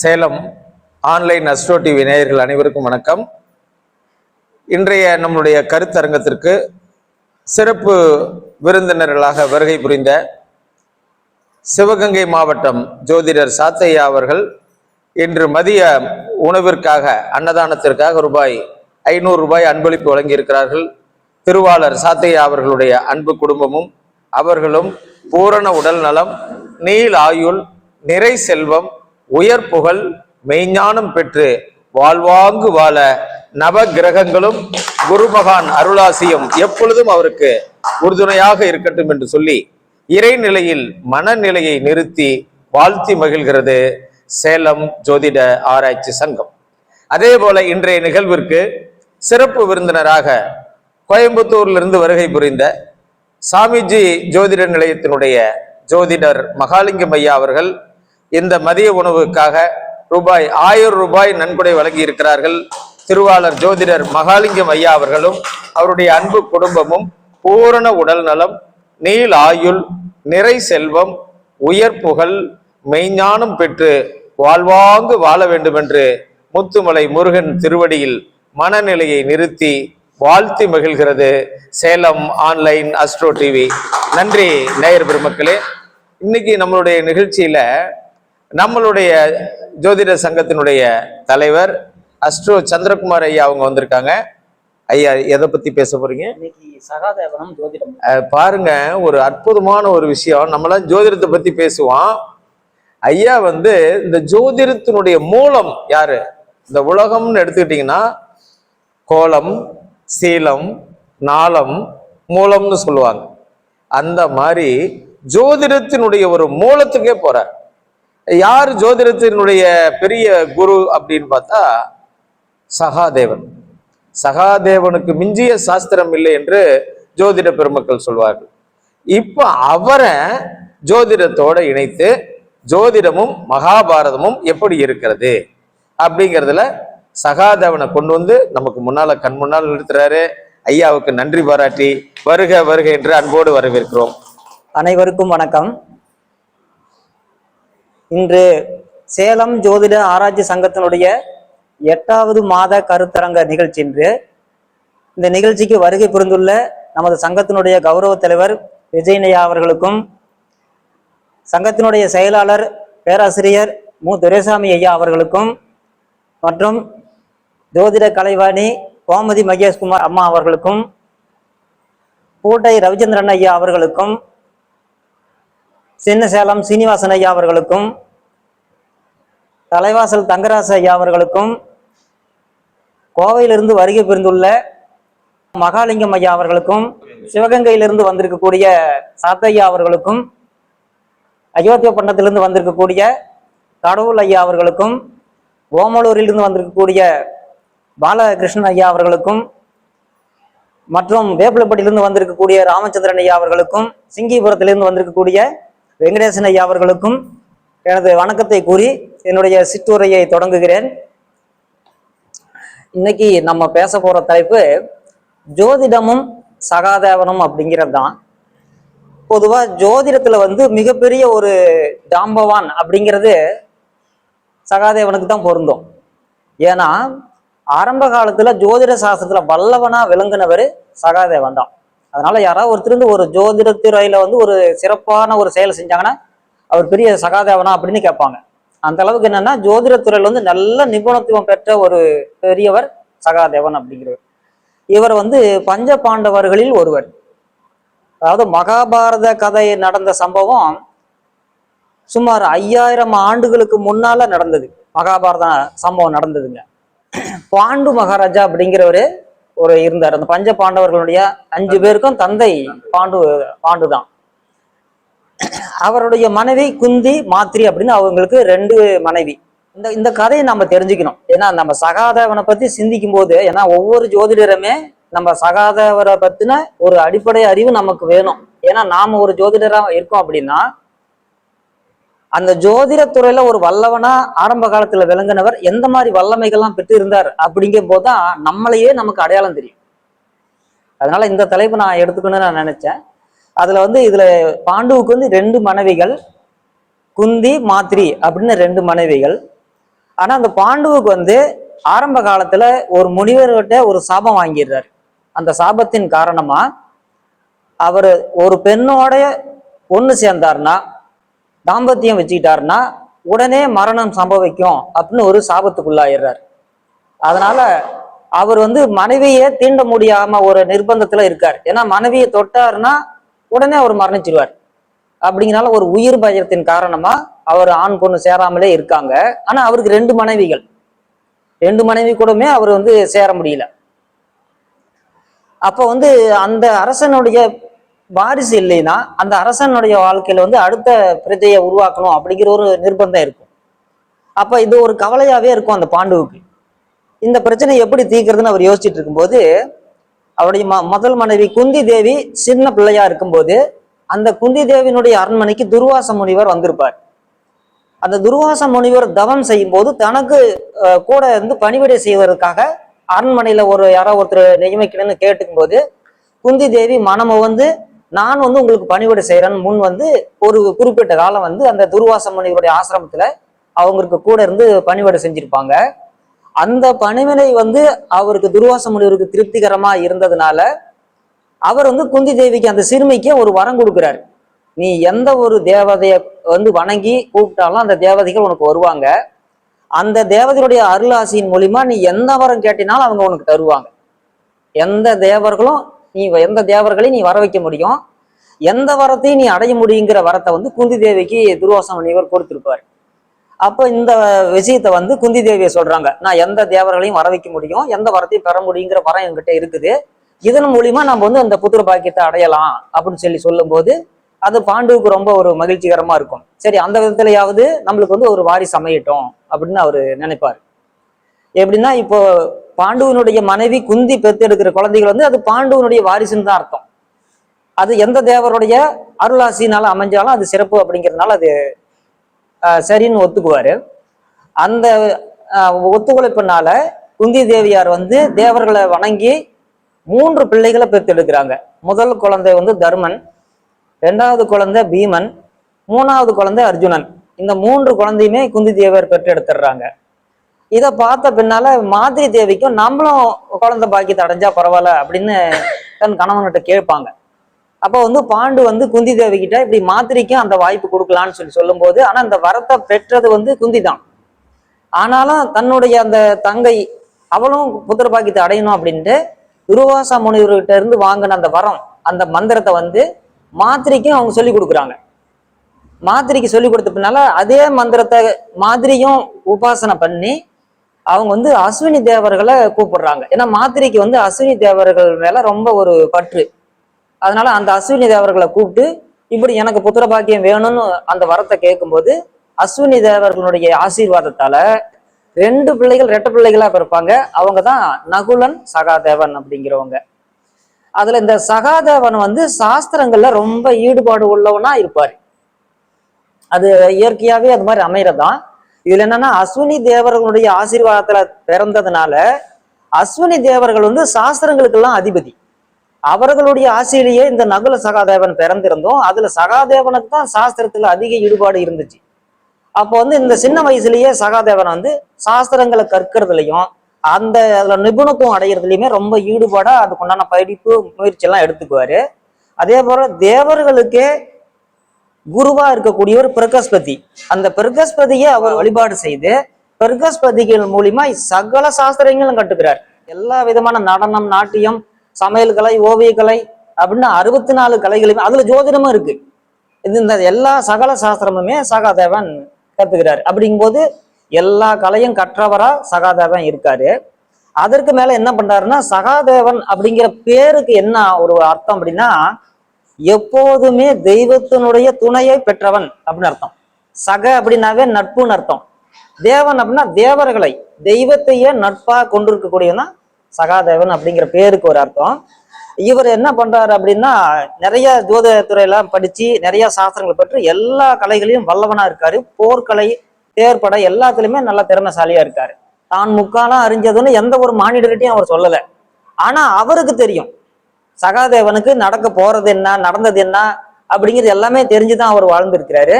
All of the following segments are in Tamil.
சேலம் ஆன்லைன் அஸ்ட்ரோ டிவி நேயர்கள் அனைவருக்கும் வணக்கம். இன்றைய நம்முடைய கருத்தரங்கத்திற்கு சிறப்பு விருந்தினர்களாக வருகை புரிந்த சிவகங்கை மாவட்டம் ஜோதிடர் சாத்தையா அவர்கள் இன்று மதிய உணவிற்காக அன்னதானத்திற்காக ரூபாய் ஐநூறு ரூபாய் அன்பளிப்பு வழங்கியிருக்கிறார்கள். திருவாளர் சாத்தையா அவர்களுடைய அன்பு குடும்பமும் அவர்களும் பூரண உடல் நலம் நீள் ஆயுள் நிறை செல்வம் உயர் புகழ் மெய்ஞானம் பெற்று வாழ்வாங்கு வாழ நவ கிரகங்களும் குருமகான் அருளாசியும் எப்பொழுதும் அவருக்கு உறுதுணையாக இருக்கட்டும் என்று சொல்லி இறைநிலையில் மனநிலையை நிறுத்தி வாழ்த்தி மகிழ்கிறது சேலம் ஜோதிட ஆராய்ச்சி சங்கம். அதே போல இன்றைய நிகழ்விற்கு சிறப்பு விருந்தினராக கோயம்புத்தூரிலிருந்து வருகை புரிந்த சாமிஜி ஜோதிட நிலையத்தினுடைய ஜோதிடர் மகாலிங்கம் ஐயா அவர்கள் இந்த மதிய உணவுக்காக ரூபாய் ஆயிரம் ரூபாய் நன்கொடை வழங்கி இருக்கிறார்கள் திருவாளர் ஜோதிடர் மகாலிங்கம் ஐயா அவர்களும் அவருடைய அன்பு குடும்பமும் பூரண உடல் நலம் நீள் ஆயுள் நிறை செல்வம் உயர் புகழ் மெய்ஞானம் பெற்று வாழ்வாங்கு வாழ வேண்டும் என்று முத்துமலை முருகன் திருவடியில் மனநிலையை நிறுத்தி வாழ்த்தி மகிழ்கிறது. Salem online astro TV. நன்றி நேயர் பெருமக்களே. இன்னைக்கு நம்மளுடைய நிகழ்ச்சியில நம்மளுடைய ஜோதிட சங்கத்தினுடைய தலைவர் அஸ்ட்ரோ சந்திரகுமார் ஐயா அவங்க வந்திருக்காங்க. ஐயா எதை பத்தி பேச போறீங்க? சகாதேவனம் ஜோதிடம். பாருங்க ஒரு அற்புதமான ஒரு விஷயம். நம்மளாம் ஜோதிடத்தை பத்தி பேசுவோம். ஐயா வந்து இந்த ஜோதிடத்தினுடைய மூலம் யாரு? இந்த உலகம்னு எடுத்துக்கிட்டீங்கன்னா கோலம் சீலம் நாளம் மூலம்னு சொல்லுவாங்க. அந்த மாதிரி ஜோதிடத்தினுடைய ஒரு மூலத்துக்கே போறார். யார் ஜோதிடத்தினுடைய பெரிய குரு அப்படின்னு பார்த்தா சகாதேவன். சகாதேவனுக்கு மிஞ்சிய சாஸ்திரம் இல்லை என்று ஜோதிட பெருமக்கள் சொல்வார்கள். இப்போ அவரை ஜோதிடத்தோட இணைத்து ஜோதிடமும் மகாபாரதமும் எப்படி இருக்கிறது அப்படிங்கிறதுல சகாதேவனை கொண்டு வந்து நமக்கு முன்னால கண் முன்னால் நிறுத்துறாரு. ஐயாவுக்கு நன்றி பாராட்டி வருக வருக என்று அன்போடு வரவேற்கிறோம். அனைவருக்கும் வணக்கம். இன்று சேலம் ஜோதிட ஆராய்ச்சி சங்கத்தினுடைய எட்டாவது மாத கருத்தரங்க நிகழ்ச்சி இன்று. இந்த நிகழ்ச்சிக்கு வருகை புரிந்துள்ள நமது சங்கத்தினுடைய கௌரவ தலைவர் விஜயநயா அவர்களுக்கும் சங்கத்தினுடைய செயலாளர் பேராசிரியர் மு. துரைசாமி ஐயா அவர்களுக்கும் மற்றும் ஜோதிட கலைவாணி கோமதி மகேஷ்குமார் அம்மா அவர்களுக்கும் பூட்டை ரவிச்சந்திரன் ஐயா அவர்களுக்கும் சின்ன சேலம் சீனிவாசன் ஐயா அவர்களுக்கும் தலைவாசல் தங்கராச ஐயா அவர்களுக்கும் கோவையிலிருந்து வருகை புரிந்துள்ள மகாலிங்கம் ஐயா அவர்களுக்கும் சிவகங்கையிலிருந்து வந்திருக்கக்கூடிய சாத்தையா அவர்களுக்கும் அயோத்திய பண்டத்திலிருந்து வந்திருக்கக்கூடிய கடவுள் ஐயா அவர்களுக்கும் ஓமலூரிலிருந்து வந்திருக்கக்கூடிய பாலகிருஷ்ணன் ஐயா அவர்களுக்கும் மற்றும் வேப்பிலப்பட்டியிலிருந்து வந்திருக்கக்கூடிய ராமச்சந்திரன் ஐயா அவர்களுக்கும் சிங்கிபுரத்திலிருந்து வந்திருக்கக்கூடிய வெங்கடேசன் ஐயா அவர்களுக்கும் எனது வணக்கத்தை கூறி என்னுடைய சிற்றுரையை தொடங்குகிறேன். இன்னைக்கு நம்ம பேச போற தலைப்பு ஜோதிடமும் சகாதேவனும் அப்படிங்கிறது தான் பொதுவாக ஜோதிடத்துல வந்து மிகப்பெரிய ஒரு ஜாம்பவான் அப்படிங்கிறது சகாதேவனுக்கு தான் பொருந்தும். ஏன்னா ஆரம்ப காலத்துல ஜோதிட சாஸ்திரத்துல வல்லவனா விளங்குனவர் சகாதேவன் தான். அதனால யாராவது ஒருத்தர் இருந்து ஒரு ஜோதிட துறையில வந்து ஒரு சிறப்பான ஒரு செயல் செஞ்சாங்கன்னா அவர் பெரிய சகாதேவனா அப்படின்னு கேட்பாங்க. அந்த அளவுக்கு என்னன்னா ஜோதிட துறையில வந்து நல்ல நிபுணத்துவம் பெற்ற ஒரு பெரியவர் சகாதேவன் அப்படிங்கிறவர். இவர் வந்து பஞ்ச பாண்டவர்களில் ஒருவர். அதாவது மகாபாரத கதை நடந்த சம்பவம் சுமார் ஐயாயிரம் ஆண்டுகளுக்கு முன்னால நடந்தது. மகாபாரத சம்பவம் நடந்ததுங்க. பாண்டு மகாராஜா அப்படிங்கிறவரு ஒரு இருந்தார். அந்த பஞ்ச பாண்டவர்களுடைய அஞ்சு பேருக்கும் தந்தை பாண்டு பாண்டு தான் அவருடைய மனைவி குந்தி மாத்ரி அப்படின்னு அவங்களுக்கு ரெண்டு மனைவி. இந்த இந்த கதையை நம்ம தெரிஞ்சுக்கணும். ஏன்னா நம்ம சகாதேவனை பத்தி சிந்திக்கும் போது ஏன்னா ஒவ்வொரு ஜோதிடருமே நம்ம சகாதேவரை பத்தின ஒரு அடிப்படை அறிவு நமக்கு வேணும். ஏன்னா நாம ஒரு ஜோதிடரா இருக்கோம் அப்படின்னா அந்த ஜோதிட துறையில ஒரு வல்லவனா ஆரம்ப காலத்துல விளங்கினவர் எந்த மாதிரி வல்லமைகள்லாம் பெற்று இருந்தார் அப்படிங்கும் போதுதான் நம்மளையே நமக்கு அடையாளம் தெரியும். அதனால இந்த தலைப்பு நான் எடுத்துக்கணும்னு நான் நினைச்சேன். அதுல வந்து இதுல பாண்டுவுக்கு வந்து ரெண்டு மனைவிகள் குந்தி மாத்ரி அப்படின்னு ரெண்டு மனைவிகள். ஆனா அந்த பாண்டுவுக்கு வந்து ஆரம்ப காலத்துல ஒரு முனிவர்கிட்ட ஒரு சாபம் வாங்கிடுறாரு. அந்த சாபத்தின் காரணமா அவர் ஒரு பெண்ணோட ஒன்று சேர்ந்தாருன்னா தாம்பத்தியம் வச்சுக்கிட்டாருன்னா உடனே மரணம் சம்பவிக்கும் அப்படின்னு ஒரு சாபத்துக்குள்ளாயிடுறார். அதனால அவர் வந்து மனைவியை தீண்ட முடியாம ஒரு நிர்பந்தத்துல இருக்கார். ஏன்னா மனைவியை தொட்டாருன்னா உடனே அவர் மரணிச்சிருவார். அப்படிங்கனால ஒரு உயிர் பயத்தின் காரணமா அவர் ஆண் பொண்ணு சேராமலே இருக்காங்க. ஆனா அவருக்கு ரெண்டு மனைவிகள். ரெண்டு மனைவி கூடமே அவர் வந்து சேர முடியல. அப்ப வந்து அந்த அரசனுடைய வாரிசு இல்லைன்னா அந்த அரசனுடைய வாழ்க்கையில வந்து அடுத்த பிரஜையை உருவாக்கணும் அப்படிங்கிற ஒரு நிர்பந்தம் இருக்கும். அப்ப இது ஒரு கவலையாவே இருக்கும் அந்த பாண்டுவுக்கு. இந்த பிரச்சனை எப்படி தீக்கிறதுன்னு அவர் யோசிச்சுட்டு இருக்கும்போது அவருடைய ம முதல் மனைவி குந்தி தேவி சின்ன பிள்ளையா இருக்கும்போது அந்த குந்தி தேவியினுடைய அரண்மனைக்கு துர்வாச முனிவர் வந்திருப்பார். அந்த துர்வாச முனிவர் தவம் செய்யும் போது தனக்கு கூட இருந்து பணிவிடை செய்வதற்காக அரண்மனையில ஒரு யாரோ ஒருத்தர் நியமிக்கணும்னு கேட்டுக்கும் போது குந்தி தேவி மனம வந்து நான் வந்து உங்களுக்கு பணிவிடை செய்கிறேன் முன் வந்து ஒரு குறிப்பிட்ட காலம் வந்து அந்த துர்வாச முனிவருடைய ஆசிரமத்தில் அவங்களுக்கு கூட இருந்து பணிவிடை செஞ்சிருப்பாங்க. அந்த பணிவிடை வந்து அவருக்கு துர்வாச முனிவருக்கு திருப்திகரமா இருந்ததுனால அவர் வந்து குந்தி தேவிக்கு அந்த சிறுமிக்கு ஒரு வரம் கொடுக்குறாரு. நீ எந்த ஒரு தேவதைய வந்து வணங்கி கூப்பிட்டாலும் அந்த தேவதைகள் உனக்கு வருவாங்க. அந்த தேவதையுடைய அருளாசியின் மூலிமா நீ எந்த வரம் கேட்டினாலும் அவங்க உனக்கு தருவாங்க. எந்த தேவர்களும் நீ எந்த தேவர்களையும் நீ வர வைக்க முடியும்? எந்த வரத்தையும் நீ அடைய முடியுங்கிற வரத்தை வந்து குந்தி தேவிக்கு துர்வாச முனிவர் கொடுத்துருப்பார். அப்போ இந்த விஷயத்த வந்து குந்தி தேவியை சொல்றாங்க நான் எந்த தேவர்களையும் வர வைக்க முடியும் எந்த வரத்தையும் பெற முடியுங்கிற வரம் என்கிட்ட இருக்குது. இதன் மூலியமா நம்ம வந்து அந்த புத்திர பாக்கியத்தை அடையலாம் அப்படின்னு சொல்லி சொல்லும்போது அது பாண்டுவுக்கு ரொம்ப ஒரு மகிழ்ச்சிகரமா இருக்கும். சரி அந்த விதத்துலயாவது நம்மளுக்கு வந்து ஒரு வாரி சமையட்டும் அப்படின்னு அவர் நினைப்பார். எப்படின்னா இப்போ பாண்டுவனுடைய மனைவி குந்தி பெத்தெடுக்கிற குழந்தைகள் வந்து அது பாண்டுவனுடைய வாரிசுன்னு தான் அர்த்தம். அது எந்த தேவருடைய அருளாசினால அமைஞ்சாலும் அது சிறப்பு அப்படிங்கிறதுனால அது சரின்னு ஒத்துக்குவாரு. அந்த ஒத்துழைப்பினால குந்தி தேவியார் வந்து தேவர்களை வணங்கி மூன்று பிள்ளைகளை பெற்றெடுக்கிறாங்க முதல் குழந்தை வந்து தர்மன் ரெண்டாவது குழந்தை பீமன் மூணாவது குழந்தை அர்ஜுனன். இந்த மூன்று குழந்தையுமே குந்தி தேவியார் பெற்றெடுத்துடுறாங்க. இதை பார்த்த பின்னால மாதிரி தேவிக்கும் நம்மளும் குழந்தை பாக்கியத்தை அடைஞ்சா பரவாயில்ல அப்படின்னு தன் கணவன்கிட்ட கேட்பாங்க. அப்போ வந்து பாண்டு வந்து குந்தி தேவி கிட்ட இப்படி மாத்திரைக்கும் அந்த வாய்ப்பு கொடுக்கலான்னு சொல்லி சொல்லும்போது ஆனா அந்த வரத்தை பெற்றது வந்து குந்தி தான். ஆனாலும் தன்னுடைய அந்த தங்கை அவளும் புத்திர பாக்கியத்தை அடையணும் அப்படின்ட்டு துருவாசா முனிவர்கிட்ட இருந்து வாங்கின அந்த வரம் அந்த மந்திரத்தை வந்து மாத்திரைக்கும் அவங்க சொல்லி கொடுக்குறாங்க. மாத்திரைக்கு சொல்லி கொடுத்த பின்னால அதே மந்திரத்தை மாதிரியும் உபாசனை பண்ணி அவங்க வந்து அஸ்வினி தேவர்களை கூப்பிடுறாங்க. ஏன்னா மாத்திரைக்கு வந்து அஸ்வினி தேவர்கள் மேல ரொம்ப ஒரு பற்று. அதனால அந்த அஸ்வினி தேவர்களை கூப்பிட்டு இப்படி எனக்கு புத்திர பாக்கியம் வேணும்னு அந்த வரத்தை கேட்கும்போது அஸ்வினி தேவர்களுடைய ஆசீர்வாதத்தால ரெண்டு பிள்ளைகள் ரெட்டை பிள்ளைகளா பிறப்பாங்க அவங்க தான் நகுலன் சகாதேவன் அப்படிங்கிறவங்க. அதுல இந்த சகாதேவன் வந்து சாஸ்திரங்கள்ல ரொம்ப ஈடுபாடு உள்ளவனா இருப்பாரு. அது இயற்கையாவே அது மாதிரி அமைறதான் இதுல என்னன்னா அஸ்வினி தேவர்களுடைய ஆசீர்வாதத்துல பிறந்ததுனால அஸ்வினி தேவர்கள் வந்து சாஸ்திரங்களுக்கெல்லாம் அதிபதி. அவர்களுடைய ஆசையிலேயே இந்த நகுல சகாதேவன் பிறந்திருந்தோம். அதுல சகாதேவனுக்கு தான் சாஸ்திரத்துல அதிக ஈடுபாடு இருந்துச்சு. அப்போ வந்து இந்த சின்ன வயசுலயே சகாதேவன் வந்து சாஸ்திரங்களை கற்கிறதுலையும் அந்த அதுல நிபுணத்துவம் அடைகிறதுலையுமே ரொம்ப ஈடுபாடா அதுக்குண்டான படிப்பு முயற்சி எல்லாம் எடுத்துக்குவாரு. அதே போல தேவர்களுக்கே குருவா இருக்கக்கூடியவர் பிரகஸ்பதி. அந்த பிரகஸ்பதியை அவர் வழிபாடு செய்து பிரகஸ்பதிகள் மூலியமா சகல சாஸ்திரங்களும் கட்டுக்கிறார் எல்லா விதமான நடனம் நாட்டியம் சமையல் கலை ஓவியக்கலை அப்படின்னு அறுபத்தி நாலு கலைகளுமே அதுல ஜோதிடமும் இருக்கு. இது இந்த எல்லா சகல சாஸ்திரமுமே சகாதேவன் கத்துக்கிறாரு அப்படிங்கும்போது எல்லா கலையும் கற்றவரா சகாதேவன் இருக்காரு. அதற்கு மேல என்ன பண்றாருன்னா சகாதேவன் அப்படிங்கிற பேருக்கு என்ன ஒரு அர்த்தம் அப்படின்னா எப்போதுமே தெய்வத்தினுடைய துணையை பெற்றவன் அப்படின்னு அர்த்தம். சக அப்படின்னாவே நட்புன்னு அர்த்தம். தேவன் அப்படின்னா தேவர்களை தெய்வத்தையே நட்பா கொண்டிருக்கக்கூடியவன் தான் சகாதேவன் அப்படிங்கிற பேருக்கு ஒரு அர்த்தம். இவர் என்ன பண்றாரு அப்படின்னா நிறைய ஜோதிட துறையெல்லாம் படிச்சு நிறைய சாஸ்திரங்களை பெற்று எல்லா கலைகளையும் வல்லவனா இருக்காரு. போர்க்கலை தேர்பட எல்லாத்துலயுமே நல்ல திறமைசாலியா இருக்காரு. தான் முக்காலாம் அறிஞ்சதுன்னு எந்த ஒரு மானிடர்கிட்டையும் அவர் சொல்லலை. ஆனா அவருக்கு தெரியும். சகாதேவனுக்கு நடக்க போறது என்ன நடந்தது என்ன அப்படிங்கிறது எல்லாமே தெரிஞ்சுதான் அவர் வாழ்ந்திருக்கிறாரு.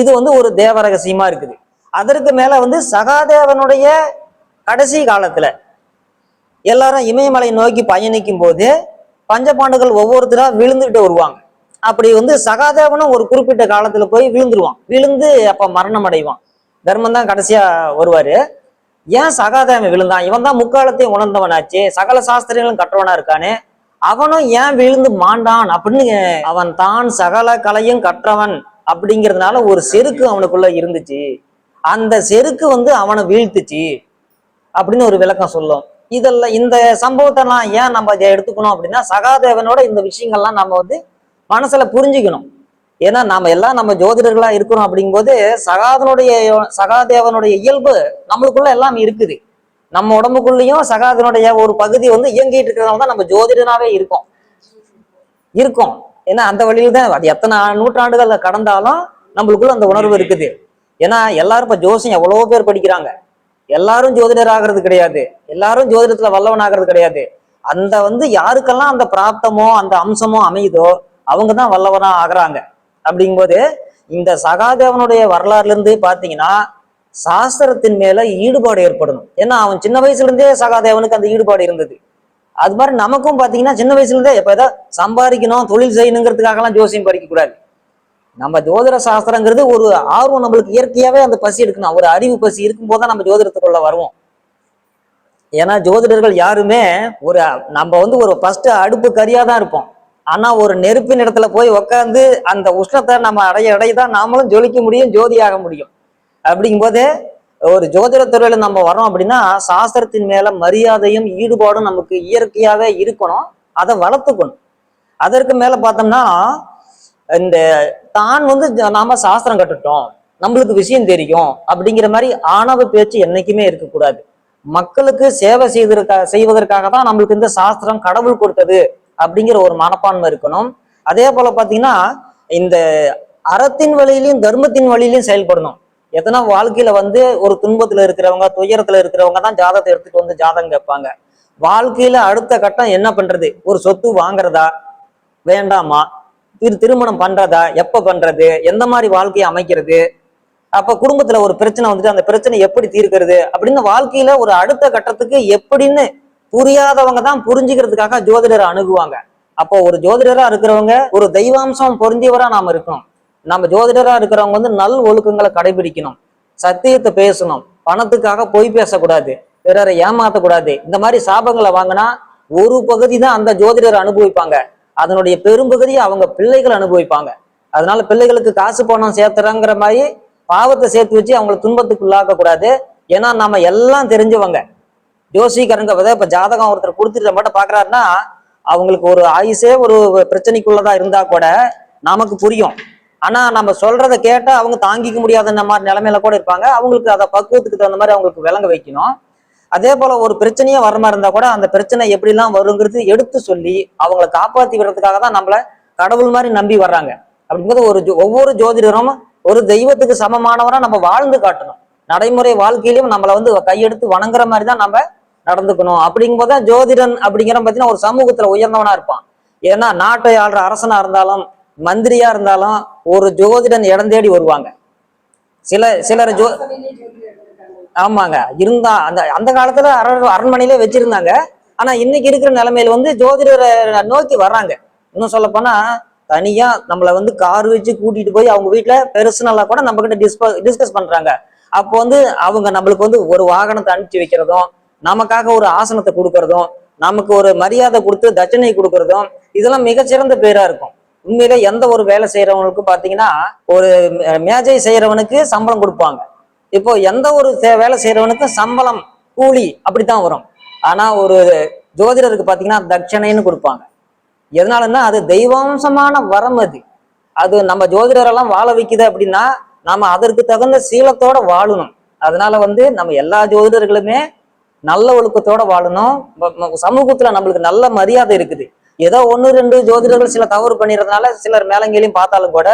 இது வந்து ஒரு தேவ ரகசியமா இருக்குது. அதற்கு மேல வந்து சகாதேவனுடைய கடைசி காலத்துல எல்லாரும் இமயமலை நோக்கி பயணிக்கும் போது பஞ்சபாண்டுகள் ஒவ்வொருத்தரா விழுந்துகிட்டு வருவாங்க. அப்படி வந்து சகாதேவனும் ஒரு குறிப்பிட்ட காலத்துல போய் விழுந்துருவான். விழுந்து அப்ப மரணம் அடைவான். தர்மம் தான் கடைசியா வருவாரு. ஏன் சகாதேவன் விழுந்தான்? இவன் தான் முக்காலத்தையும் உணர்ந்தவனாச்சு. சகல சாஸ்திரங்களும் கற்றவனா இருக்கானே. அவனும் ஏன் விழுந்து மாண்டான் அப்படின்னு அவன் தான் சகல கலையும் கற்றவன் அப்படிங்கிறதுனால ஒரு செருக்கு அவனுக்குள்ள இருந்துச்சு. அந்த செருக்கு வந்து அவனை வீழ்த்துச்சு அப்படின்னு ஒரு விளக்கம் சொல்லும். இதெல்லாம் இந்த சம்பவத்தெல்லாம் ஏன் நம்ம இதை எடுத்துக்கணும் அப்படின்னா சகாதேவனோட இந்த விஷயங்கள்லாம் நம்ம வந்து மனசுல புரிஞ்சுக்கணும். ஏன்னா நாம எல்லாம் நம்ம ஜோதிடர்களா இருக்கிறோம் அப்படிங்கும்போது சகாதனுடைய சகாதேவனுடைய இயல்பு நம்மளுக்குள்ள எல்லாம் இருக்குது. நம்ம உடம்புக்குள்ளேயும் சகாதனுடைய ஒரு பகுதி வந்து இயங்கிட்டு இருக்கிறதுனால தான் நம்ம ஜோதிடனாவே இருக்கோம். இருக்கோம். ஏன்னா அந்த வழியில தான் அது எத்தனை நூற்றாண்டுகள்ல கடந்தாலும் நம்மளுக்குள்ள அந்த உணர்வு இருக்குது. ஏன்னா எல்லாரும் இப்போ ஜோசியம் எவ்வளவோ பேர் படிக்கிறாங்க. எல்லாரும் ஜோதிடர் ஆகிறது கிடையாது. எல்லாரும் ஜோதிடத்துல வல்லவன் ஆகிறது கிடையாது. அந்த வந்து யாருக்கெல்லாம் அந்த பிராப்தமோ அந்த அம்சமோ அமையுதோ அவங்க தான் வல்லவனா ஆகுறாங்க. அப்படிங்கும்போது இந்த சகாதேவனுடைய வரலாறுல இருந்து பாத்தீங்கன்னா சாஸ்திரத்தின் மேல ஈடுபாடு ஏற்படணும். ஏன்னா அவன் சின்ன வயசுல இருந்தே சகாதேவனுக்கு அந்த ஈடுபாடு இருந்தது. அது மாதிரி நமக்கும் பாத்தீங்கன்னா சின்ன வயசுல இருந்தே எப்ப ஏதாவது சம்பாதிக்கணும் தொழில் செய்யணுங்கிறதுக்காகலாம் ஜோசியம் படிக்க கூடாது நம்ம ஜோதிட சாஸ்திரங்கிறது ஒரு ஆர்வம் நம்மளுக்கு இயற்கையாவே அந்த பசி எடுக்கணும். ஒரு அறிவு பசி இருக்கும்போது தான் நம்ம ஜோதிடத்துக்குள்ள வருவோம். ஏன்னா ஜோதிடர்கள் யாருமே ஒரு நம்ம வந்து ஒரு ஃபர்ஸ்ட் அடுப்பு கரியா தான் இருப்போம். ஆனா ஒரு நெருப்பின் இடத்துல போய் உட்காந்து அந்த உஷ்ணத்தை நம்ம அடைய அடைய தான் நாமளும் ஜொலிக்க முடியும் ஜோதியாக முடியும். அப்படிங்கும்போது ஒரு ஜோதிட துறையில நம்ம வரோம் அப்படின்னா சாஸ்திரத்தின் மேல மரியாதையும் ஈடுபாடும் நமக்கு இயற்கையாவே இருக்கணும். அதை வளர்த்துக்கணும். அதற்கு மேல பார்த்தோம்னா இந்த தான் வந்து நாம சாஸ்திரம் கட்டுட்டோம். நம்மளுக்கு விஷயம் தெரியும் அப்படிங்கிற மாதிரி ஆணவ பேச்சு என்னைக்குமே இருக்கக்கூடாது. மக்களுக்கு சேவை செய்வதற்காக செய்வதற்காக தான் நம்மளுக்கு இந்த சாஸ்திரம் கடவுள் கொடுத்தது அப்படிங்கிற ஒரு மனப்பான்மை இருக்கணும். அதே போல பாத்தீங்கன்னா இந்த அறத்தின் வழியிலையும் தர்மத்தின் வழியிலையும் செயல்படணும். எத்தனா வாழ்க்கையில வந்து ஒரு துன்பத்துல இருக்கிறவங்க துயரத்துல இருக்கிறவங்க தான் ஜாதகத்தை எடுத்துட்டு வந்து ஜாதகம் கேட்பாங்க. வாழ்க்கையில அடுத்த கட்டம் என்ன பண்றது? ஒரு சொத்து வாங்குறதா? வேண்டாமா? திரு திருமணம் பண்றதா? எப்ப பண்றது? எந்த மாதிரி வாழ்க்கையை அமைக்கிறது? அப்ப குடும்பத்துல ஒரு பிரச்சனை வந்துட்டு அந்த பிரச்சனை எப்படி தீர்க்கிறது? அப்படின்னு வாழ்க்கையில ஒரு அடுத்த கட்டத்துக்கு எப்படின்னு புரியாதவங்க தான் புரிஞ்சுக்கிறதுக்காக ஜோதிடரை அணுகுவாங்க. அப்போ ஒரு ஜோதிடரா இருக்கிறவங்க ஒரு தெய்வாம்சம் பொருந்தியவரா நாம இருக்கணும். நம்ம ஜோதிடரா இருக்கிறவங்க வந்து நல் ஒழுக்கங்களை கடைபிடிக்கணும். சத்தியத்தை பேசணும். பணத்துக்காக பொய் பேசக்கூடாது. பிறரை ஏமாத்தக்கூடாது. இந்த மாதிரி சாபங்களை வாங்கினா ஒரு பகுதி தான் அந்த ஜோதிடர் அனுபவிப்பாங்க. அதனுடைய பெரும்பகுதியை அவங்க பிள்ளைகள் அனுபவிப்பாங்க. அதனால பிள்ளைகளுக்கு காசு பணம் சேர்த்துறாங்கிற மாதிரி பாவத்தை சேர்த்து வச்சு அவங்களை துன்பத்துக்கு உள்ளாக்க கூடாது ஏன்னா நம்ம எல்லாம் தெரிஞ்சவங்க. ஜோசிகரங்க வித இப்ப ஜாதகம் ஒருத்தர் கொடுத்துட்டு மட்டும் பாக்குறாருன்னா அவங்களுக்கு ஒரு ஆயுசே ஒரு பிரச்சனைக்குள்ளதா இருந்தா கூட நமக்கு புரியும். ஆனா நம்ம சொல்றதை கேட்டா அவங்க தாங்கிக்க முடியாத மாதிரி நிலைமையில கூட இருப்பாங்க. அவங்களுக்கு அதை பக்குவத்துக்கு தகுந்த மாதிரி அவங்களுக்கு விளங்க வைக்கணும். அதே போல ஒரு பிரச்சனையே வர மாதிரி இருந்தா கூட அந்த பிரச்சனை எப்படிலாம் வருங்கிறது எடுத்து சொல்லி அவங்கள காப்பாத்தி விடுறதுக்காக தான் நம்மள கடவுள் மாதிரி நம்பி வர்றாங்க. அப்படிங்கிறது ஒரு ஜோ- ஒவ்வொரு ஜோதிடரும் ஒரு தெய்வத்துக்கு சமமானவரா நம்ம வாழ்ந்து காட்டணும். நடைமுறை வாழ்க்கையிலும் நம்மளை வந்து கையெடுத்து வணங்குற மாதிரி தான் நம்ம நடந்துக்கணும். அப்படிங்கும்போது தான் ஜோதிடன் அப்படிங்கிற பார்த்தீங்கன்னா ஒரு சமூகத்துல உயர்ந்தவனா இருப்பான். ஏன்னா நாட்டை ஆள்ற அரசனா இருந்தாலும் மந்திரியா இருந்தாலும் ஒரு ஜோதிடன் இடம் தேடி வருவாங்க. சில சிலர் ஜோ ஆமாங்க. இருந்தா அந்த அந்த காலத்துல அர அரண்மனையிலே வச்சிருந்தாங்க. ஆனா இன்னைக்கு இருக்கிற நிலைமையில வந்து ஜோதிடரை நோக்கி வர்றாங்க. இன்னும் சொல்ல போனா தனியா நம்மள வந்து கார் வச்சு கூட்டிட்டு போய் அவங்க வீட்டுல பெர்சனலா கூட நம்ம கிட்ட டிஸ்கஸ் பண்றாங்க. அப்போ வந்து அவங்க நம்மளுக்கு வந்து ஒரு வாகனத்தை அனுப்பிச்சு வைக்கிறதும் நமக்காக ஒரு ஆசனத்தை கொடுக்கறதும் நமக்கு ஒரு மரியாதை கொடுத்து தட்சணை கொடுக்கறதும் இதெல்லாம் மிகச்சிறந்த பேரா இருக்கும். உண்மையில எந்த ஒரு வேலை செய்யறவங்களுக்கும் பாத்தீங்கன்னா ஒரு மேஜை செய்யறவனுக்கு சம்பளம் கொடுப்பாங்க. இப்போ எந்த ஒரு வேலை செய்யறவனுக்கும் சம்பளம் கூலி அப்படித்தான் வரும். ஆனா ஒரு ஜோதிடருக்கு பாத்தீங்கன்னா தட்சணைன்னு கொடுப்பாங்க. எதனாலன்னா அது தெய்வாம்சமான வரம் அது. அது நம்ம ஜோதிடரெல்லாம் வாழ வைக்குது அப்படின்னா நாம அதற்கு தகுந்த சீலத்தோட வாழணும். அதனால வந்து நம்ம எல்லா ஜோதிடர்களுமே நல்ல ஒழுக்கத்தோட வாழணும். சமூகத்துல நம்மளுக்கு நல்ல மரியாதை இருக்குது. ஏதோ ஒன்று ரெண்டு ஜோதிடர்கள் சில தவறு பண்ணிடுறதுனால சிலர் மேலங்கேலையும் பார்த்தாலும் கூட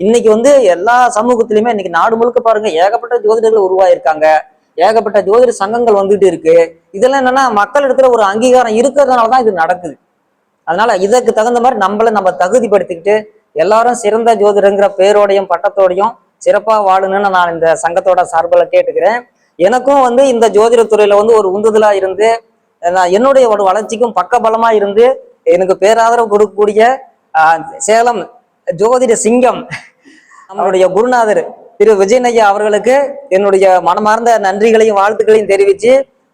இன்னைக்கு வந்து எல்லா சமூகத்திலுமே இன்னைக்கு நாடு முழுக்க பாருங்க ஏகப்பட்ட ஜோதிடர்கள் உருவாயிருக்காங்க. ஏகப்பட்ட ஜோதிட சங்கங்கள் வந்துட்டு இருக்கு. இதெல்லாம் என்னன்னா மக்கள் இடத்துல ஒரு அங்கீகாரம் இருக்கிறதுனால தான் இது நடக்குது. அதனால இதற்கு தகுந்த மாதிரி நம்மளை நம்ம தகுதிப்படுத்திக்கிட்டு எல்லாரும் சிறந்த ஜோதிடங்கிற பேரோடையும் பட்டத்தோடையும் சிறப்பாக வாழணும்னு நான் இந்த சங்கத்தோட சார்பில் கேட்டுக்கிறேன். எனக்கும் வந்து இந்த ஜோதிடத்துறையில வந்து ஒரு உந்துதலா இருந்து என்னுடைய ஒரு வளர்ச்சிக்கும் பக்கபலமா இருந்து எனக்கு பேராதரவு கொடுக்கக்கூடிய ஆஹ், சேலம் ஜோதிட சிங்கம் நம்மளுடைய குருநாதர் திரு விஜயநய்யா அவர்களுக்கு என்னுடைய மனமார்ந்த நன்றிகளையும் வாழ்த்துக்களையும் தெரிவித்து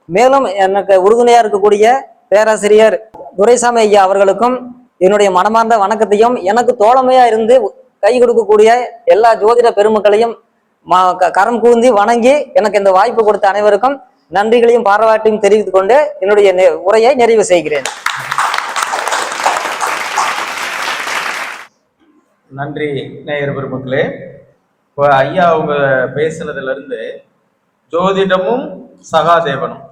மேலும் எனக்கு உறுதுணையா இருக்கக்கூடிய பேராசிரியர் துரைசாமி ஐயா அவர்களுக்கும் என்னுடைய மனமார்ந்த வணக்கத்தையும் எனக்கு தோழமையா இருந்து கை கொடுக்கக்கூடிய எல்லா ஜோதிட பெருமக்களையும் கரம் கூந்தி வணங்கி எனக்கு இந்த வாய்ப்பு கொடுத்த அனைவருக்கும் நன்றிகளையும் பாராட்டையும் தெரிவித்துக் கொண்டு என்னுடைய நெ- உரையை நிறைவு செய்கிறேன். நன்றி நேயர் பெருமக்களே. இப்போ ஐயா அவங்க பேசுனதுலேருந்து ஜோதிடமும் சகாதேவனும்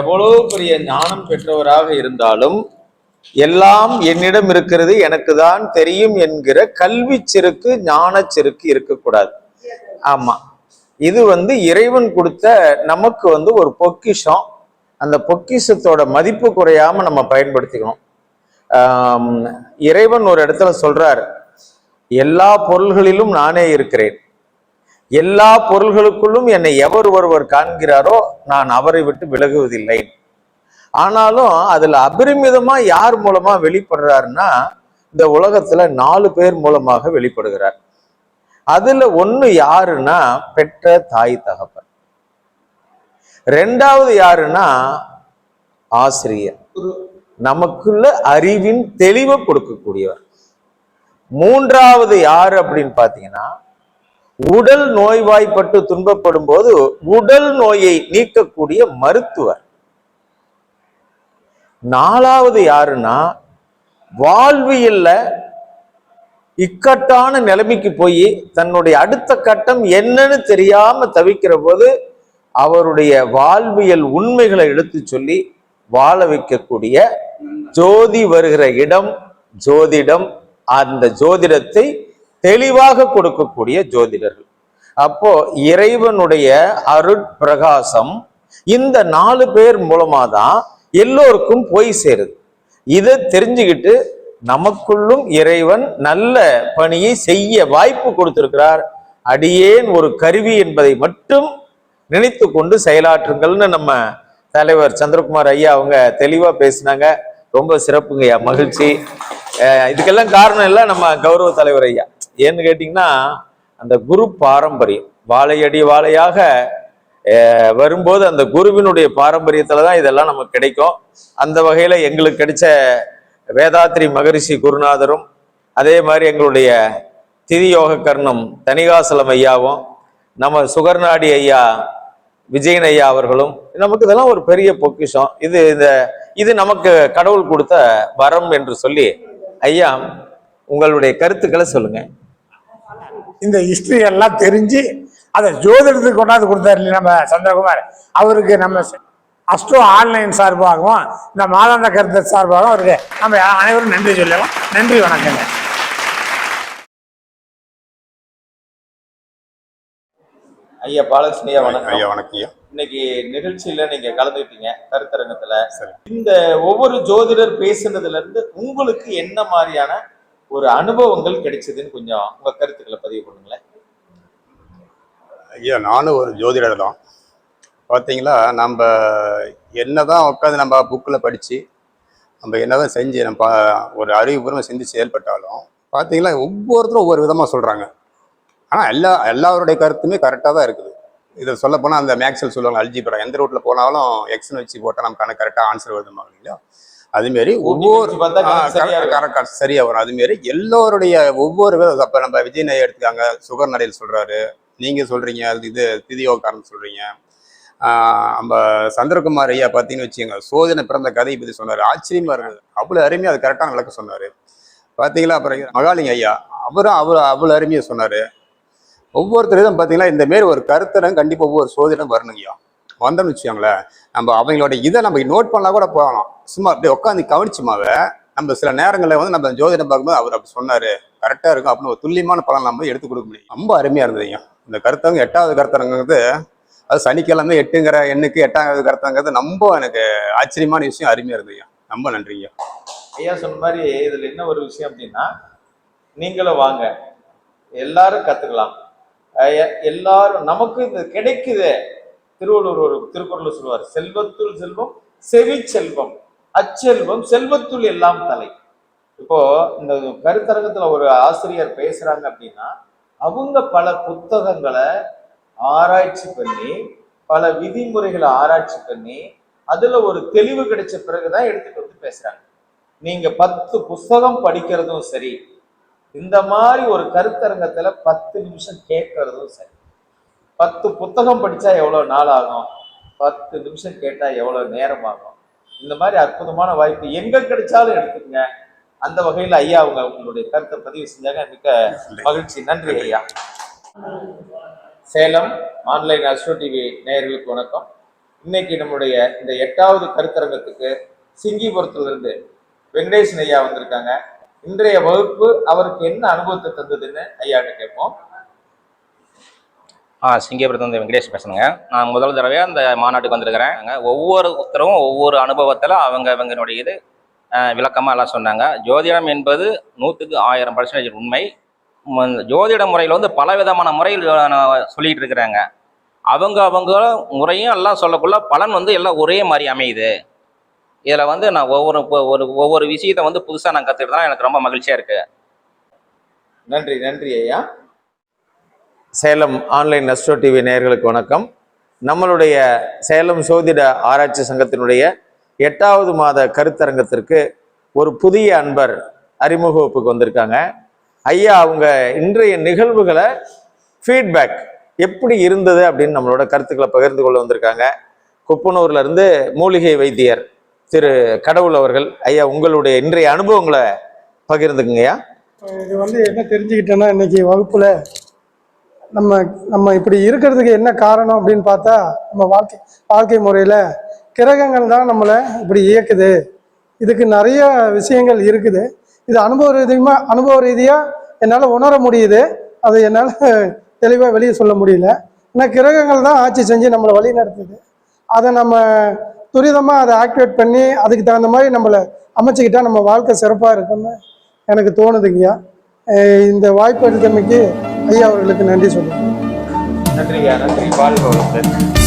எவ்வளோ பெரிய ஞானம் பெற்றவராக இருந்தாலும் எல்லாம் என்னிடம் இருக்கிறது எனக்கு தான் தெரியும் என்கிற கல்வி செருக்கு ஞான செருக்கு இருக்கக்கூடாது. ஆமா. இது வந்து இறைவன் கொடுத்த நமக்கு வந்து ஒரு பொக்கிஷம். அந்த பொக்கிஷத்தோட மதிப்பு குறையாம நம்ம பயன்படுத்திக்கணும். இறைவன் ஒரு இடத்துல சொல்றார். எல்லா பொருள்களிலும் நானே இருக்கிறேன். எல்லா பொருள்களுக்குள்ளும் என்னை எவர் ஒருவர் காண்கிறாரோ நான் அவரை விட்டு விலகுவதில்லை. ஆனாலும் அதுல அபரிமிதமா யார் மூலமா வெளிப்படுறாருன்னா இந்த உலகத்துல நாலு பேர் மூலமாக வெளிப்படுகிறார். அதுல ஒண்ணு யாருன்னா பெற்ற தாய் தகப்பன். ரெண்டாவது யாருன்னா ஆசிரியர். நமக்குள்ள அறிவின் தெளிவை கொடுக்கக்கூடியவர். மூன்றாவது யாரு அப்படின்னு பாத்தீங்கன்னா உடல் நோய்வாய்ப்பட்டு துன்பப்படும் போது உடல் நோயை நீக்கக்கூடிய மருத்துவர். நாலாவது யாருன்னா வாழ்வியல்ல இக்கட்டான நிலைமைக்கு போய் தன்னுடைய அடுத்த கட்டம் என்னன்னு தெரியாம தவிக்கிற போது அவருடைய வாழ்வியல் உண்மைகளை எடுத்து சொல்லி வாழ வைக்கக்கூடிய ஜோதி வருகிற இடம் ஜோதிடம் அந்த ஜோதிடத்தை தெளிவாக கொடுக்கக்கூடிய ஜோதிடர்கள். அப்போ இறைவனுடைய அருட்பிரகாசம் இந்த நாலு பேர் மூலமா தான் எல்லோருக்கும் போய் சேருது. இதை தெரிஞ்சுக்கிட்டு நமக்குள்ளும் இறைவன் நல்ல பணியை செய்ய வாய்ப்பு கொடுத்திருக்கிறார். அடியேன் ஒரு கருவி என்பதை மட்டும் நினைத்து கொண்டு செயலாற்றுங்கள்னு நம்ம தலைவர் சந்திரகுமார் ஐயா அவங்க தெளிவா பேசினாங்க. ரொம்ப சிறப்புங்கய்யா மகிழ்ச்சி. இதுக்கெல்லாம் காரணம் இல்லை நம்ம கௌரவ தலைவர் ஐயா. ஏன்னு கேட்டிங்கன்னா அந்த குரு பாரம்பரியம் வாழையடி வாழையாக வரும்போது அந்த குருவினுடைய பாரம்பரியத்தில் தான் இதெல்லாம் நமக்கு கிடைக்கும். அந்த வகையில் எங்களுக்கு கிடைச்ச வேதாத்ரி மகரிஷி குருநாதரும் அதே மாதிரி எங்களுடைய திதியோக கர்ணம் தனிகாசலம் ஐயாவும் நம்ம சுகர்நாடி ஐயா விஜயன் ஐயா அவர்களும் நமக்கு இதெல்லாம் ஒரு பெரிய பொக்கிஷம். இது இந்த இது நமக்கு கடவுள் கொடுத்த வரம் என்று சொல்லி ஐயா உங்களுடைய கருத்துக்களை சொல்லுங்க. இந்த ஹிஸ்டரி எல்லாம் தெரிஞ்சு அதை ஜோதிடத்துக்கு கொண்டாந்து கொடுத்தாரு இல்லையா நம்ம சந்திரகுமார். அவருக்கு நம்ம அஸ்ட்ரோ ஆன்லைன் சார்பாகவும் இந்த மாதாந்த கருத்து சார்பாகவும் அவருக்கு நம்ம அனைவரும் நன்றி சொல்லலாம். நன்றி வணக்கங்க. ஐயா பாலகிருஷ்ண ஐயா வணக்கம். ஐயா வணக்கம் இன்னைக்கு நிகழ்ச்சியில நீங்க கலந்துக்கிட்டீங்க கருத்தரங்கத்துல. சரி. இந்த ஒவ்வொரு ஜோதிடர் பேசுனதுல இருந்து உங்களுக்கு என்ன மாதிரியான ஒரு அனுபவங்கள் கிடைச்சதுன்னு கொஞ்சம் உங்க கருத்துக்களை பதிவு பண்ணுங்களேன். ஐயா நானும் ஒரு ஜோதிடர் தான். பார்த்தீங்களா நம்ம என்னதான் உட்காந்து நம்ம புக்கில் படித்து நம்ம என்னதான் செஞ்சு நம்ம ஒரு அறிவுபூர்வமாக செஞ்சு செயல்பட்டாலும் பார்த்தீங்களா ஒவ்வொருத்தரும் ஒவ்வொரு விதமாக சொல்கிறாங்க ஆனால் எல்லா எல்லாருடைய கருத்துமே கரெக்டாக தான் இருக்குது. இதை சொல்ல போனால் அந்த மேக்ஸில் சொல்லுவாங்க அல்ஜிபரா எந்த ரூட்டில் போனாலும் எக்ஸ்னு வச்சு போட்டால் நமக்கான கரெக்டாக ஆன்சர் வருதுமா இல்லையா? அதுமாரி ஒவ்வொரு வச்சு பார்த்தா கணக்கு சரியா இருக்கும். கரெக்ட் சரியா வரும். அதுமாரி எல்லோருடைய ஒவ்வொரு வித அப்போ நம்ம விஜய் நாயர் எடுத்துக்காங்க சுகர் நடையில் சொல்றாரு. நீங்க சொல்றீங்க அது இது திதியோகாரன் சொல்றீங்க. ஆஹ் நம்ம சந்திரகுமார் ஐயா பார்த்தீங்கன்னு வச்சுக்கோங்க சோதனை பிறந்த கதையை பற்றி சொன்னார். ஆச்சரியமா இருக்குது அவ்வளோ அருமையாக அது கரெக்டான விளக்கம் சொன்னார். பார்த்தீங்களா அப்புறம் மகாலிங்க ஐயா அவரும் அவ்வளோ அவ்வளோ அருமையாக சொன்னார். ஒவ்வொருத்தரும் பார்த்தீங்கன்னா இந்த மாரி ஒரு கருத்தரம் கண்டிப்பாக ஒவ்வொரு சோதனை வரணுங்க வந்தோம்னு வச்சுக்கோங்களேன் நம்ம அவங்களோட இதை நம்ம நோட் பண்ணலாம் கூட போகலாம். சும்மா அப்படியே உட்காந்து கவனிச்சுமாவே நம்ம சில நேரங்களில் வந்து நம்ம ஜோதிடம் பார்க்கும்போது அவர் அப்படி சொன்னார். கரெக்டாக இருக்கும் அப்படின்னு ஒரு துல்லியமான பலன் நம்ம எடுத்து கொடுக்க முடியும். ரொம்ப அருமையாக இருந்ததுங்க இந்த கருத்தவங்க எட்டாவது கருத்தரங்கிறது அது சனிக்கிழமை எட்டுங்கிற எண்ணுக்கு எட்டாவது கருத்தங்கிறது ரொம்ப எனக்கு ஆச்சரியமான விஷயம் அருமையாக இருந்ததுங்க ரொம்ப நன்றிங்க ஐயா சொன்ன மாதிரி இதில் என்ன ஒரு விஷயம் அப்படின்னா நீங்களும் வாங்க. எல்லாரும் கற்றுக்கலாம் எல்லாரும் நமக்கு இது கிடைக்குது. திருவள்ளுவர் ஒரு திருக்குறள் சொல்லுவார். செல்வத்துள் செல்வம் செவி செல்வம் அச்செல்வம் செல்வத்துள் எல்லாம் தலை. இப்போ இந்த கருத்தரங்கத்துல ஒரு ஆசிரியர் பேசுறாங்க அப்படின்னா அவங்க பல புத்தகங்களை ஆராய்ச்சி பண்ணி பல விதிமுறைகளை ஆராய்ச்சி பண்ணி அதுல ஒரு தெளிவு கிடைச்ச பிறகுதான் எடுத்துட்டு வந்து பேசுறாங்க. நீங்க பத்து புஸ்தகம் படிக்கிறதும் சரி இந்த மாதிரி ஒரு கருத்தரங்கத்துல பத்து நிமிஷம் கேட்கறதும் சரி. பத்து புத்தகம் படிச்சா எவ்வளவு நாள் ஆகும்? பத்து நிமிஷம் கேட்டா எவ்வளவு நேரம் ஆகும்? இந்த மாதிரி அற்புதமான வாய்ப்பு எங்க கிடைச்சாலும் எடுத்துக்கங்க. அந்த வகையில ஐயா அவங்க உங்களுடைய கருத்தை பதிவு செஞ்சாங்க. மிக்க மகிழ்ச்சி. நன்றி ஐயா. சேலம் ஆன்லைன் அஸ்ட்ரோ டிவி நேயர்களுக்கு வணக்கம். இன்னைக்கு நம்முடைய இந்த எட்டாவது கருத்தரங்கத்துக்கு சிங்கிபுரத்திலிருந்து வெங்கடேசன் ஐயா வந்திருக்காங்க. இன்றைய வகுப்பு அவருக்கு என்ன அனுபவத்தை தந்ததுன்னு ஐயாட்ட கேட்போம். ஆ சிங்கப்பூரத்துலேருந்து வெங்கடேஷ் பேசுகிறேங்க நான் முதல் தடவையாக அந்த மாநாட்டுக்கு வந்திருக்கிறேன் ஒவ்வொருத்தரும் ஒவ்வொரு அனுபவத்தில் அவங்க அவங்களுடைய இது விளக்கமாக எல்லாம் சொன்னாங்க. ஜோதிடம் என்பது நூற்றுக்கு ஆயிரம் பர்சன்டேஜ் உண்மை. ஜோதிட முறையில் வந்து பல விதமான முறையில் நான் இருக்கிறாங்க. அவங்க அவங்க முறையும் எல்லாம் சொல்லக்குள்ள பலன் வந்து எல்லாம் ஒரே மாதிரி அமையுது. இதில் வந்து நான் ஒவ்வொரு ஒரு ஒவ்வொரு விஷயத்தை வந்து புதுசாக நான் கற்றுக்கிட்டு எனக்கு ரொம்ப மகிழ்ச்சியாக இருக்குது நன்றி நன்றி ஐயா. சேலம் ஆன்லைன் அஸ்ட்ரோ டிவி நேயர்களுக்கு வணக்கம். நம்மளுடைய சேலம் சோதிட ஆராய்ச்சி சங்கத்தினுடைய எட்டாவது மாத கருத்தரங்கத்திற்கு ஒரு புதிய அன்பர் அறிமுக வகுப்புக்கு வந்திருக்காங்க. ஐயா அவங்க இன்றைய நிகழ்வுகளை ஃபீட்பேக் எப்படி இருந்தது அப்படின்னு நம்மளோட கருத்துக்களை பகிர்ந்து கொள்ள வந்திருக்காங்க. குப்பனூர்ல இருந்து மூலிகை வைத்தியர் திரு கடவுள் அவர்கள் ஐயா உங்களுடைய இன்றைய அனுபவங்களை பகிர்ந்துக்குங்கய்யா. இது வந்து என்ன தெரிஞ்சுக்கிட்டேன்னா இன்னைக்கு வகுப்புல நம்ம நம்ம இப்படி இருக்கிறதுக்கு என்ன காரணம் அப்படின்னு பார்த்தா நம்ம வாழ்க்கை வாழ்க்கை முறையில் கிரகங்கள் தான் நம்மளை இப்படி இயக்குது. இதுக்கு நிறைய விஷயங்கள் இருக்குது. இது அனுபவ ரீதியமாக அனுபவ ரீதியாக என்னால் உணர முடியுது. அதை என்னால் தெளிவாக வெளியே சொல்ல முடியல. ஏன்னா கிரகங்கள் தான் ஆட்சி செஞ்சு நம்மளை வழி நடத்துது அதை நம்ம துரிதமாக அதை ஆக்டிவேட் பண்ணி அதுக்கு தகுந்த மாதிரி நம்மளை அமைச்சிக்கிட்டால் நம்ம வாழ்க்கை சிறப்பாக இருக்கும்னு எனக்கு தோணுதுங்கய்யா ஐயா. இந்த வாய்ப்பு எடுத்தமைக்கு ஐயா அவர்களுக்கு நன்றி சொல்லுங்கள் நன்றிங்க நன்றி வாழ்க